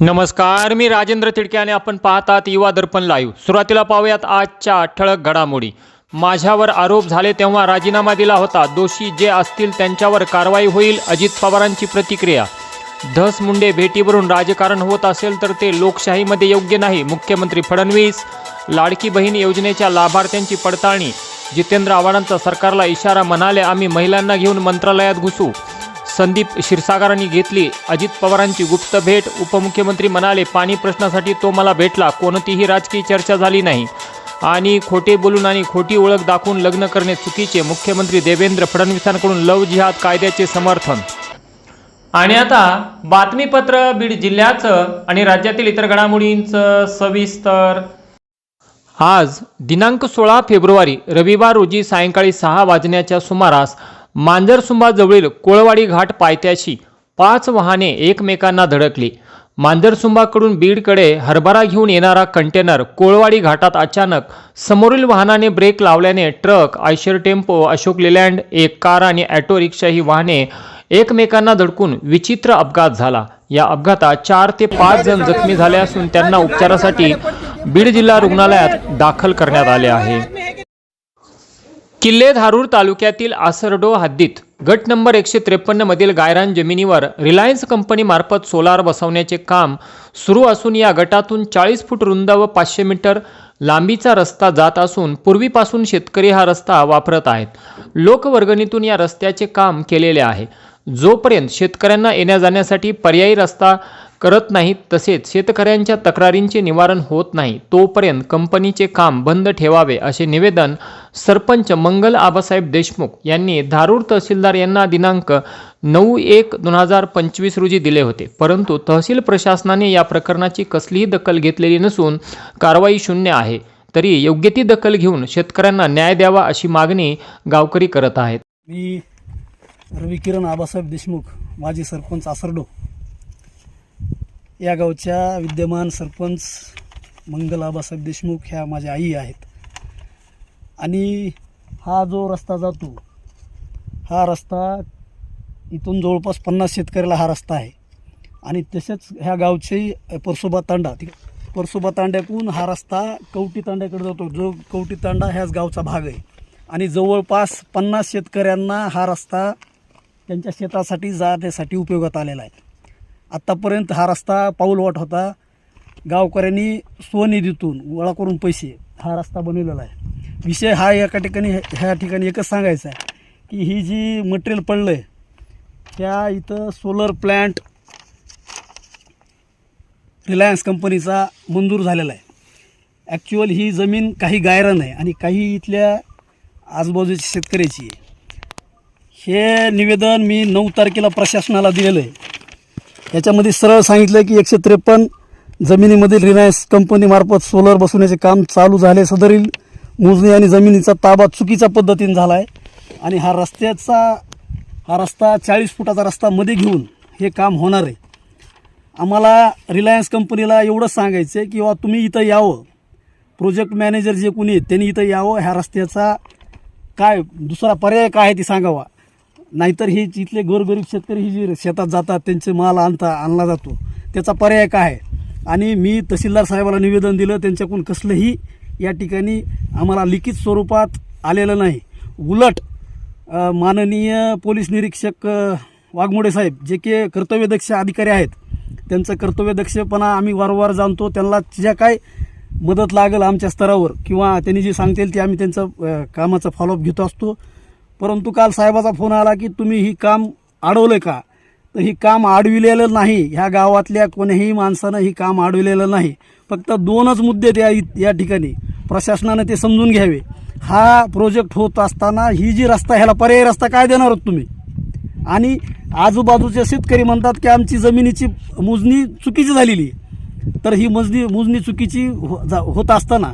नमस्कार मी राजेंद्र तिडके आणि आपण पाहतात युवा दर्पण लाईव्ह सुरुवातीला पाहूयात आजच्या ठळक घडामोडी. माझ्यावर आरोप झाले तेव्हा राजीनामा दिला होता. दोषी जे असतील त्यांच्यावर कारवाई होईल अजित पवारांची प्रतिक्रिया. धस मुंडे भेटीवरून राजकारण होत असेल तर ते लोकशाहीमध्ये योग्य नाही. मुख्यमंत्री फडणवीस लाडकी बहीण योजनेच्या लाभार्थ्यांची पडताळणी. जितेंद्र आव्हाडांचा सरकारला इशारा म्हणाले आम्ही महिलांना घेऊन मंत्रालयात घुसू. संदीप क्षीरसागरांनी घेतली. अजित पवारांची गुप्त भेट उपमुख्यमंत्री म्हणाले पाणी प्रश्नासाठी तो मला भेटला. कोणतीही राजकीय चर्चा झाली नाही. आणि खोटे बोलून आणि खोटी ओळख दाखवून लग्न करणे चुकीचे मुख्यमंत्री देवेंद्र फडणवीसांकडून लव जिहाद कायद्याचे समर्थन. आणि आता बातमीपत्र बीड जिल्ह्याचं आणि राज्यातील इतर घडामोडींचं सविस्तर आज दिनांक सोळा फेब्रुवारी रविवार रोजी सायंकाळी सहा वाजण्याच्या सुमारास मांजरसुंबाजवळील कोळवाडी घाट पायथ्याशी पाच वाहने एकमेकांना धडकली. मांजरसुंबाकडून बीडकडे हरभरा घेऊन येणारा कंटेनर कोळवाडी घाटात अचानक समोरील वाहनाने ब्रेक लावल्याने truck Eicher tempo Ashok Leyland एक कार आणि ॲटो रिक्षा ही वाहने एकमेकांना धडकून विचित्र अपघात झाला. या अपघातात चार ते पाच जण जखमी झाले असून त्यांना उपचारासाठी बीड जिल्हा रुग्णालयात दाखल करण्यात आले आहे. किल्ले धारूर तालुक्यातील आसरडो हद्दीत गट नंबर एकशे त्रेपन्नमधील गायरान जमिनीवर रिलायन्स कंपनीमार्फत सोलार बसवण्याचे काम सुरू असून या गटातून चाळीस फूट रुंद व पाचशे मीटर लांबीचा रस्ता जात असून पूर्वीपासून शेतकरी हा रस्ता वापरत आहेत. लोकवर्गणीतून या रस्त्याचे काम केलेले आहे. जोपर्यंत शेतकऱ्यांना येण्या जाण्यासाठी पर्यायी रस्ता करत नाहीत तसेच शेतकऱ्यांच्या तक्रारींचे निवारण होत नाही तोपर्यंत कंपनीचे काम बंद ठेवावे असे निवेदन सरपंच मंगल आबासाहेब देशमुख यांनी धारूर तहसीलदार यांना दिनांक नऊ एक दोन हजार पंचवीस रोजी दिले होते. परंतु तहसील प्रशासनाने या प्रकरणाची कसलीही दखल घेतलेली नसून कारवाई शून्य आहे. तरी योग्य ती दखल घेऊन शेतकऱ्यांना न्याय द्यावा अशी मागणी गावकरी करत आहेत. मी रविकिरण आबासाहेब देशमुख माजी सरपंच आसरडो. या गावच्या विद्यमान सरपंच मंगल आबासाहेब देशमुख ह्या माझ्या आई आहेत. आणि हा जो रस्ता जातो हा रस्ता इथून जवळपास पन्नास शेतकऱ्याला हा रस्ता आहे. आणि तसेच ह्या गावचे परसोबा तांडा परसोबा तांड्याकडून हा रस्ता कवटी तांड्याकडे जातो. जो कवटी तांडा ह्याच गावचा भाग आहे. आणि जवळपास पन्नास शेतकऱ्यांना हा रस्ता त्यांच्या शेतासाठी जाण्यासाठी उपयोगात आलेला आहे. आत्तापर्यंत हा रस्ता पाऊलवाट होता. गावकऱ्यांनी स्वनिधीतून गोळा करून पैसे हा रस्ता बनवलेला आहे. विषय हा एका ठिकाणी ह्या ठिकाणी एकच सांगायचा आहे की ही जी मटेरियल पडलं आहे त्या इथं सोलर प्लॅन्ट रिलायन्स कंपनीचा मंजूर झालेला आहे. ॲक्च्युअल ही जमीन काही गायरान आहे आणि काही इथल्या आजूबाजूच्या शेतकऱ्याची आहे. हे निवेदन मी नऊ तारखेला प्रशासनाला दिलेलं आहे. याच्यामध्ये सरळ सांगितलं की एकशे त्रेपन्न जमिनीमधील रिलायन्स कंपनीमार्फत सोलर बसवण्याचे काम चालू झाले सदरील मोजणी आणि जमिनीचा ताबा चुकीच्या पद्धतीने झाला आहे आणि हा रस्त्याचा हा रस्ता चाळीस फुटाचा रस्ता मध्ये घेऊन हे काम होणार आहे. आम्हाला रिलायन्स कंपनीला एवढंच सांगायचं आहे की बा तुम्ही इथं यावं. प्रोजेक्ट मॅनेजर जे कोणी आहेत त्यांनी इथं यावं. ह्या रस्त्याचा काय दुसरा पर्याय काय आहे ते सांगावा. नाहीतर हे इथले गोरगरीब शेतकरी ही जी शेतात जातात त्यांचे माल आणता आणला जातो. त्याचा पर्याय काय आहे? आणि मी तहसीलदार साहेबाला निवेदन दिलं त्यांच्याकडून कसलंही या ठिकाणी आम्हाला लिखित स्वरूपात आलेलं नाही. उलट माननीय पोलीस निरीक्षक वाघमोडे साहेब जे की कर्तव्यदक्ष अधिकारी आहेत त्यांचं कर्तव्यदक्षपणा आम्ही वारंवार जाणतो. त्यांना ज्या काय मदत लागेल आमच्या स्तरावर किंवा त्यांनी जे सांगतील ते आम्ही त्यांचं कामाचा फॉलोअप घेतो असतो. परंतु काल साहेबाचा फोन आला की तुम्ही ही काम अडवलं का? तर ही काम अडविलेलं नाही. ह्या गावातल्या कोणीही माणसानं ही काम अडविलेलं नाही. फक्त दोनच मुद्दे त्या या ठिकाणी. प्रशासनानं ते समजून घ्यावे. हा प्रोजेक्ट होत असताना ही जी रस्ता ह्याला पर्यायी रस्ता काय देणार आहोत तुम्ही? आणि आजूबाजूचे शेतकरी म्हणतात की आमची जमिनीची मोजणी चुकीची झालेली आहे. तर ही मोजणी मोजणी चुकीची हो जा- होत असताना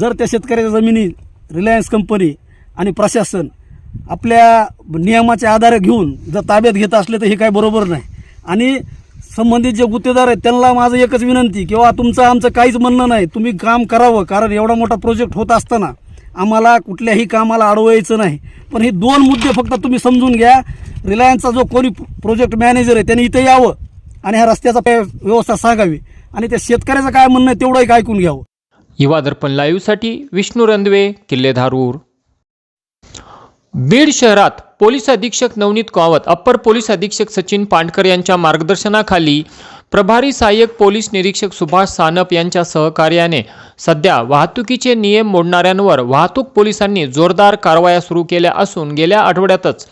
जर त्या शेतकऱ्याच्या जमिनी रिलायन्स कंपनी आणि प्रशासन आपल्या नियमाच्या आधारे घेऊन जर ताब्यात घेत असले तर हे काय बरोबर नाही. आणि संबंधित जे गुत्तेदार आहेत त्यांना माझं एकच विनंती किंवा तुमचं आमचं काहीच म्हणणं नाही. तुम्ही काम करावं कारण एवढा मोठा प्रोजेक्ट होत असताना आम्हाला कुठल्याही कामाला अडवायचं नाही. पण हे दोन मुद्दे फक्त तुम्ही समजून घ्या. रिलायन्सचा जो कोणी प्रोजेक्ट मॅनेजर आहे त्याने इथं यावं आणि ह्या रस्त्याचा व्यवस्था सांगावी. आणि त्या शेतकऱ्याचं काय म्हणणं आहे तेवढंही ऐकून घ्यावं. युवा दर्पण लाईव्हसाठी विष्णू रंदवे किल्ले धारूर बीड शहरात पोलीस अधीक्षक नवनीत कावत अप्पर पोलीस अधीक्षक सचिन पांडकर यांच्या मार्गदर्शनाखाली प्रभारी सहाय्यक पोलीस निरीक्षक सुभाष सानप यांच्या सहकार्याने सध्या वाहतुकीचे नियम मोडणाऱ्यांवर वाहतूक पोलिसांनी जोरदार कारवाया सुरू केल्या असून गेल्या आठवड्यातच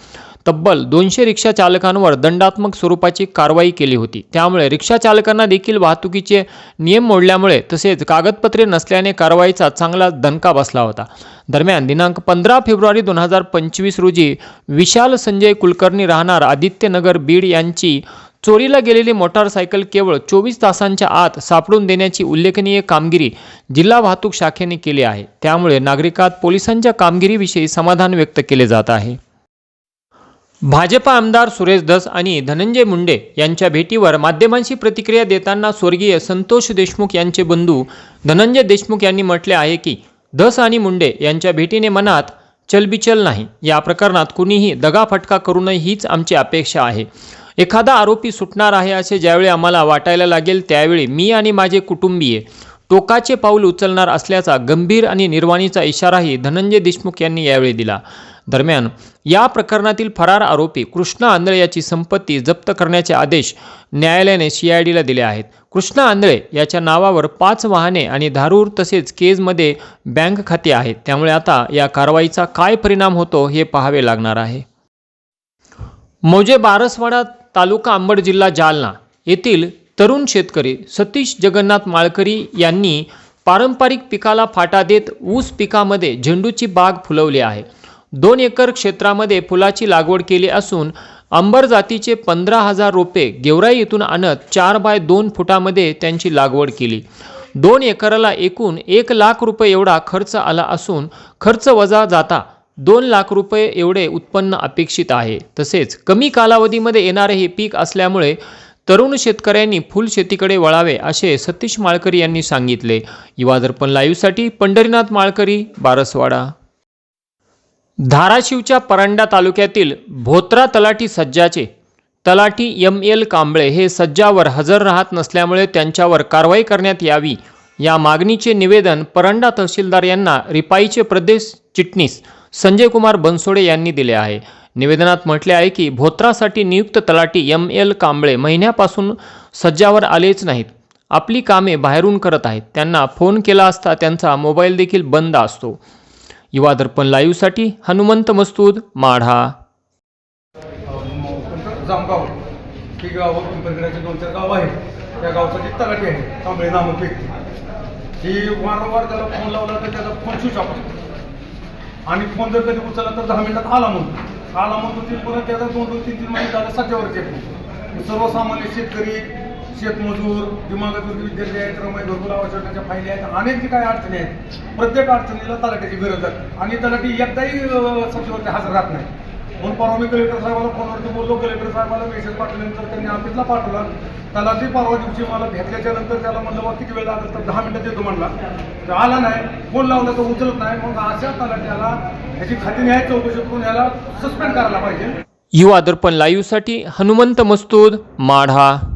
तब्बल दोनशे रिक्षा चालकांवर दंडात्मक स्वरूपाची कारवाई केली होती. त्यामुळे रिक्षा चालकांना देखील वाहतुकीचे नियम मोडल्यामुळे तसेच कागदपत्रे नसल्याने कारवाईचा चांगला दणका बसला होता. दरम्यान दिनांक पंधरा फेब्रुवारी दोन हजार पंचवीस रोजी विशाल संजय कुलकर्णी राहणार आदित्यनगर बीड यांची चोरीला गेलेली मोटारसायकल केवळ चोवीस तासांच्या आत सापडून देण्याची उल्लेखनीय कामगिरी जिल्हा वाहतूक शाखेने केली आहे. त्यामुळे नागरिकात पोलिसांच्या कामगिरीविषयी समाधान व्यक्त केले जात आहे. भाजपा आमदार सुरेश धस आणि धनंजय मुंडे यांच्या भेटीवर माध्यमांशी प्रतिक्रिया देताना स्वर्गीय संतोष देशमुख यांचे बंधू धनंजय देशमुख यांनी म्हटले आहे की धस आणि मुंडे यांच्या भेटीने मनात चलबिचल नाही. या प्रकरणात कुणीही दगाफटका करू नये हीच आमची अपेक्षा आहे. एखादा आरोपी सुटणार आहे असे ज्यावेळी आम्हाला वाटायला लागेल त्यावेळी मी आणि माझे कुटुंबीय टोकाचे पाऊल उचलणार असल्याचा गंभीर आणि निर्वाणीचा इशाराही धनंजय देशमुख यांनी यावेळी दिला. दरम्यान या प्रकरणातील फरार आरोपी कृष्णा आंधळे याची संपत्ती जप्त करण्याचे आदेश न्यायालयाने सीआयडीला दिले आहेत. कृष्णा आंधळे याच्या नावावर पाच वाहने आणि धारूर तसेच केजमध्ये बँक खाते आहेत. त्यामुळे आता या कारवाईचा काय परिणाम होतो हे पाहावे लागणार आहे. मौजे बारसवाडा तालुका अंबड जिल्हा जालना येथील तरुण शेतकरी सतीश जगन्नाथ माळकरी यांनी पारंपरिक पिकाला फाटा देत ऊस पिकामध्ये झेंडूची बाग फुलवली आहे. दोन एकर क्षेत्रामध्ये फुलाची लागवड केली असून अंबर जातीचे पंधरा हजार रोपे गेवराई येथून आणत चार बाय दोन फुटामध्ये त्यांची लागवड केली. दोन एकराला एकूण एक लाख रुपये एवढा खर्च आला असून खर्च वजा जाता दोन लाख रुपये एवढे उत्पन्न अपेक्षित आहे. तसेच कमी कालावधीमध्ये येणारे हे पीक असल्यामुळे तरुण शेतकऱ्यांनी फुलशेतीकडे वळावे असे सतीश माळकरी यांनी सांगितले. युवा दर्पण लाईव्हसाठी पंढरीनाथ माळकरी बारसवाडा. धाराशिवच्या परंडा तालुक्यातील भोत्रा तलाठी सज्जाचे. तलाठी एम एल कांबळे हे सज्जावर हजर राहत नसल्यामुळे त्यांच्यावर कारवाई करण्यात यावी. या मागणीचे निवेदन परंडा तहसीलदार यांना रिपाईचे प्रदेश चिटणीस संजय कुमार बनसोडे यांनी दिले आहे. निवेदनात म्हटले आहे की भोत्रासाठी नियुक्त तलाठी एम एल कांबळे महिन्यापासून सज्जावर आलेच नाहीत. आपली कामे बाहेरून करत आहेत. त्यांना फोन केला असता त्यांचा मोबाईल देखील बंद असतो. युवा दर्पण लाईव्हसाठी हनुमंत मस्तूद माढा. जामगाव. ही गावं पिंपरगडाचे दोन चार गाव आहेत. त्या गावचा जी तलाठी आहे तांबळे नामक व्यक्ती. ही वारंवार त्याला फोन लावला तर त्याचा फोन स्विच ऑफ आणि फोन जर कधी उचलला तर दहा मिनिटात आला म्हणून. आला म्हणतो ती परत त्याचा दोन दोन तीन तीन महिने झाले सध्यावर सर्वसामान्य शेतकरी शेतमजूर दिमागातून विद्यार्थी आहेत रमाई घरकुल आवश्यकताच्या फायली आहेत. अनेक जे काही अडचणी आहेत. प्रत्येक अडचणीला तलाट्याची गरज आहे. आणि तलाठी एकदाही अं, सभेवरती हजर राहत नाही. म्हणून परवा मी कलेक्टर साहेबाला फोनवरती बोललो. कलेक्टर साहेबाला मेसेज पाठवल्यानंतर त्यांनी ऑफिसला पाठवला. त्याला ते परवा दिवशी मला भेटल्याच्या नंतर त्याला म्हणलं बा किती वेळ लागेल तर दहा मिनिटात येतो म्हणला. तर आला नाही. फोन लावला तर उचलत नाही. मग अशा तलाट्याला ह्याची खाती न्याय चौकशी करून ह्याला सस्पेंड करायला पाहिजे. युवा दर्पण लाईव्हसाठी हनुमंत मस्तूद माढा.